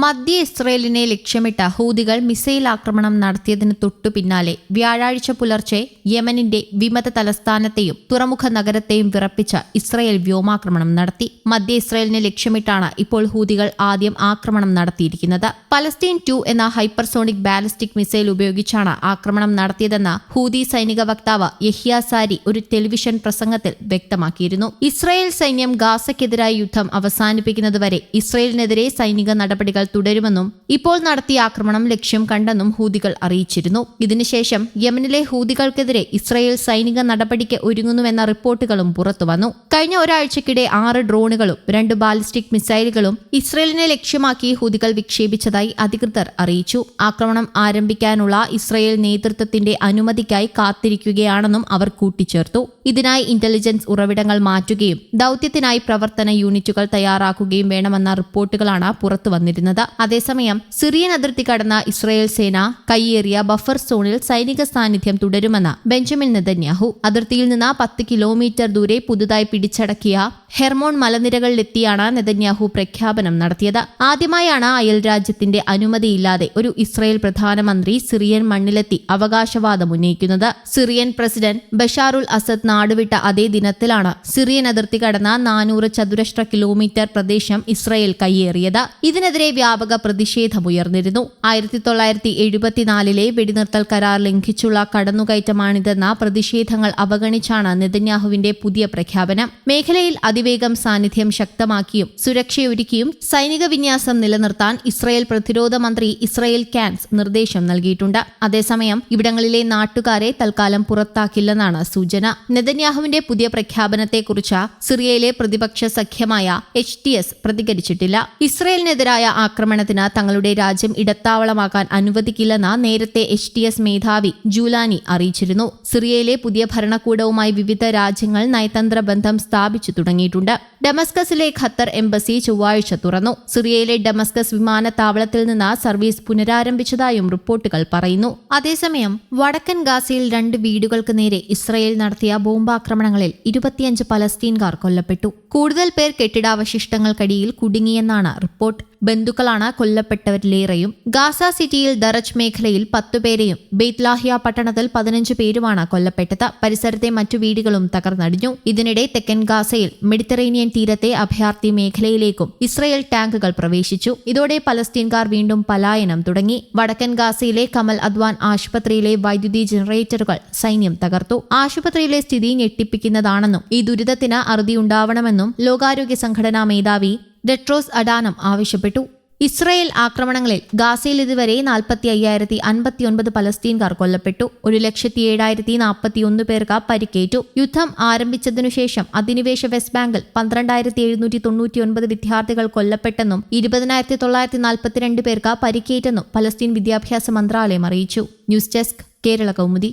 മധ്യ ഇസ്രയേലിനെ ലക്ഷ്യമിട്ട് ഹൂതികൾ മിസൈൽ ആക്രമണം നടത്തിയതിന് തൊട്ടു പിന്നാലെ വ്യാഴാഴ്ച പുലർച്ചെ യമനിന്റെ വിമത തലസ്ഥാനത്തെയും തുറമുഖ നഗരത്തെയും വിറപ്പിച്ച ഇസ്രയേൽ വ്യോമാക്രമണം നടത്തി. മധ്യ ഇസ്രയേലിനെ ലക്ഷ്യമിട്ടാണ് ഇപ്പോൾ ഹൂതികൾ ആദ്യം ആക്രമണം നടത്തിയിരിക്കുന്നത്. പലസ്തീൻ ടു എന്ന ഹൈപ്പർസോണിക് ബാലിസ്റ്റിക് മിസൈൽ ഉപയോഗിച്ചാണ് ആക്രമണം നടത്തിയതെന്ന് ഹൂതി സൈനിക വക്താവ് യഹിയ സാരി ഒരു ടെലിവിഷൻ പ്രസംഗത്തിൽ വ്യക്തമാക്കിയിരുന്നു. ഇസ്രയേൽ സൈന്യം ഗാസയ്ക്കെതിരായ യുദ്ധം അവസാനിപ്പിക്കുന്നതുവരെ ഇസ്രയേലിനെതിരെ സൈനിക നടപടികൾ തുടരുമെന്നും ഇപ്പോൾ നടത്തിയ ആക്രമണം ലക്ഷ്യം കണ്ടെന്നും ഹൂതികൾ അറിയിച്ചിരുന്നു. ഇതിനുശേഷം യമനിലെ ഹൂതികൾക്കെതിരെ ഇസ്രയേൽ സൈനിക നടപടിക്ക് ഒരുങ്ങുന്നുവെന്ന റിപ്പോർട്ടുകളും പുറത്തുവന്നു കഴിഞ്ഞ ഒരാഴ്ചക്കിടെ ആറ് ഡ്രോണുകളും രണ്ട് ബാലിസ്റ്റിക് മിസൈലുകളും ഇസ്രയേലിനെ ലക്ഷ്യമാക്കി ഹൂതികൾ വിക്ഷേപിച്ചതായി അധികൃതർ അറിയിച്ചു. ആക്രമണം ആരംഭിക്കാനുള്ള ഇസ്രയേൽ നേതൃത്വത്തിന്റെ അനുമതിക്കായി കാത്തിരിക്കുകയാണെന്നും അവർ കൂട്ടിച്ചേർത്തു. ഇതിനായി ഇന്റലിജൻസ് ഉറവിടങ്ങൾ മാറ്റുകയും ദൌത്യത്തിനായി പ്രവർത്തന യൂണിറ്റുകൾ തയ്യാറാക്കുകയും വേണമെന്ന റിപ്പോർട്ടുകളാണ് പുറത്തു വന്നിരുന്നത് അതേസമയം സിറിയൻ അതിർത്തി കടന്ന ഇസ്രയേൽ സേന കയ്യേറിയ ബഫർ സോണിൽ സൈനിക സാന്നിധ്യം തുടരുമെന്ന് ബെഞ്ചമിൻ നെതന്യാഹു. അതിർത്തിയിൽ നിന്ന് പത്ത് കിലോമീറ്റർ ദൂരെ പുതുതായി പിടിച്ചടക്കിയ ഹെർമോൺ മലനിരകളിലെത്തിയാണ് നെതന്യാഹു പ്രഖ്യാപനം നടത്തിയത്. ആദ്യമായാണ് അയൽ രാജ്യത്തിന്റെ അനുമതിയില്ലാതെ ഒരു ഇസ്രയേൽ പ്രധാനമന്ത്രി സിറിയൻ മണ്ണിലെത്തി അവകാശവാദം ഉന്നയിക്കുന്നത്. സിറിയൻ പ്രസിഡന്റ് ബഷാറുൽ അസദ് നാടുവിട്ട അതേ ദിനത്തിലാണ് സിറിയൻ അതിർത്തി കടന്ന നാനൂറ് ചതുരശ്ര കിലോമീറ്റർ പ്രദേശം ഇസ്രയേൽ കൈയേറിയത് ഇതിനെതിരെ വ്യാപക പ്രതിഷേധമുയർന്നിരുന്നു ആയിരത്തി തൊള്ളായിരത്തി എഴുപത്തിനാലിലെ വെടിനിർത്തൽ കരാർ ലംഘിച്ചുള്ള കടന്നുകയറ്റമാണിതെന്ന പ്രതിഷേധങ്ങൾ അവഗണിച്ചാണ് നെതന്യാഹുവിന്റെ പുതിയ പ്രഖ്യാപനം. മേഖലയിൽ അതിവേഗം സാന്നിധ്യം ശക്തമാക്കിയും സുരക്ഷയൊരുക്കിയും സൈനിക വിന്യാസം നിലനിർത്താൻ ഇസ്രയേൽ പ്രതിരോധ മന്ത്രി ഇസ്രയേൽ കാൻസ് നിർദ്ദേശം നൽകിയിട്ടുണ്ട്. അതേസമയം ഇവിടങ്ങളിലെ നാട്ടുകാരെ തൽക്കാലം പുറത്താക്കില്ലെന്നാണ് സൂചന. നെതന്യാഹുവിന്റെ പുതിയ പ്രഖ്യാപനത്തെക്കുറിച്ച് സിറിയയിലെ പ്രതിപക്ഷ സഖ്യമായ എച്ച് ടി എസ് പ്രതികരിച്ചിട്ടില്ല. ഇസ്രയേലിനെതിരായ ആക്രമണത്തിന് തങ്ങളുടെ രാജ്യം ഇടത്താവളമാക്കാൻ അനുവദിക്കില്ലെന്ന് നേരത്തെ എച്ച് ടി എസ് മേധാവി ജൂലാനി അറിയിച്ചിരുന്നു. സിറിയയിലെ പുതിയ ഭരണകൂടവുമായി വിവിധ രാജ്യങ്ങൾ നയതന്ത്ര ബന്ധം സ്ഥാപിച്ചു തുടങ്ങിയിട്ടുണ്ട് ഡമസ്കസിലെ ഖത്തർ എംബസി ചൊവ്വാഴ്ച തുറന്നു. സിറിയയിലെ ഡമസ്കസ് വിമാനത്താവളത്തിൽ നിന്ന് സർവീസ് പുനരാരംഭിച്ചതായും റിപ്പോർട്ടുകൾ പറയുന്നു. അതേസമയം വടക്കൻ ഗാസയിൽ രണ്ട് വീടുകൾക്ക് നേരെ ഇസ്രയേൽ നടത്തിയ ബോംബാക്രമണങ്ങളിൽ ഇരുപത്തിയഞ്ച് പലസ്തീൻകാർ കൊല്ലപ്പെട്ടു. കൂടുതൽ പേർ കെട്ടിടാവശിഷ്ടങ്ങൾക്കടിയിൽ കുടുങ്ങിയെന്നാണ് റിപ്പോർട്ട്. ബന്ധുക്കളാണ് കൊല്ലപ്പെട്ടവരിലേറെയും. ഗാസ സിറ്റിയിൽ ദറജ് മേഖലയിൽ പത്തുപേരെയും ബെയ്ത്ലാഹിയ പട്ടണത്തിൽ പതിനഞ്ച് പേരുമാണ് കൊല്ലപ്പെട്ടത്. പരിസരത്തെ മറ്റു വീടുകളും തകർന്നടിഞ്ഞു. ഇതിനിടെ തെക്കൻ ഗാസയിൽ മെഡിറ്ററേനിയൻ തീരത്തെ അഭയാർത്ഥി മേഖലയിലേക്കും ഇസ്രയേൽ ടാങ്കുകൾ പ്രവേശിച്ചു. ഇതോടെ പലസ്തീൻകാർ വീണ്ടും പലായനം തുടങ്ങി. വടക്കൻ ഗാസയിലെ കമൽ അദ്വാൻ ആശുപത്രിയിലെ വൈദ്യുതി ജനറേറ്ററുകൾ സൈന്യം തകർത്തു. ആശുപത്രിയിലെ സ്ഥിതി ഞെട്ടിപ്പിക്കുന്നതാണെന്നും ഈ ദുരിതത്തിന് അറുതിയുണ്ടാവണമെന്നും ലോകാരോഗ്യ സംഘടനാ മേധാവി ഡെട്രോസ് അഡാനം ആവശ്യപ്പെട്ടു. ഇസ്രായേൽ ആക്രമണങ്ങളിൽ ഗാസയിൽ ഇതുവരെ നാൽപ്പത്തി അയ്യായിരത്തി അൻപത്തി ഒൻപത് പലസ്തീൻകാർ കൊല്ലപ്പെട്ടു. ഒരു ലക്ഷത്തി ഏഴായിരത്തി നാൽപ്പത്തി ഒന്ന് പേർക്ക് പരിക്കേറ്റു. യുദ്ധം ആരംഭിച്ചതിനുശേഷം അധിനിവേശ വെസ്റ്റ് ബാങ്കിൽ പന്ത്രണ്ടായിരത്തി എഴുന്നൂറ്റി തൊണ്ണൂറ്റി ഒൻപത് വിദ്യാർത്ഥികൾ കൊല്ലപ്പെട്ടെന്നും ഇരുപതിനായിരത്തി തൊള്ളായിരത്തി നാൽപ്പത്തിരണ്ട് പേർക്ക് പരിക്കേറ്റെന്നും പലസ്തീൻ വിദ്യാഭ്യാസ മന്ത്രാലയം അറിയിച്ചു. News desk Kerala Kaumudi.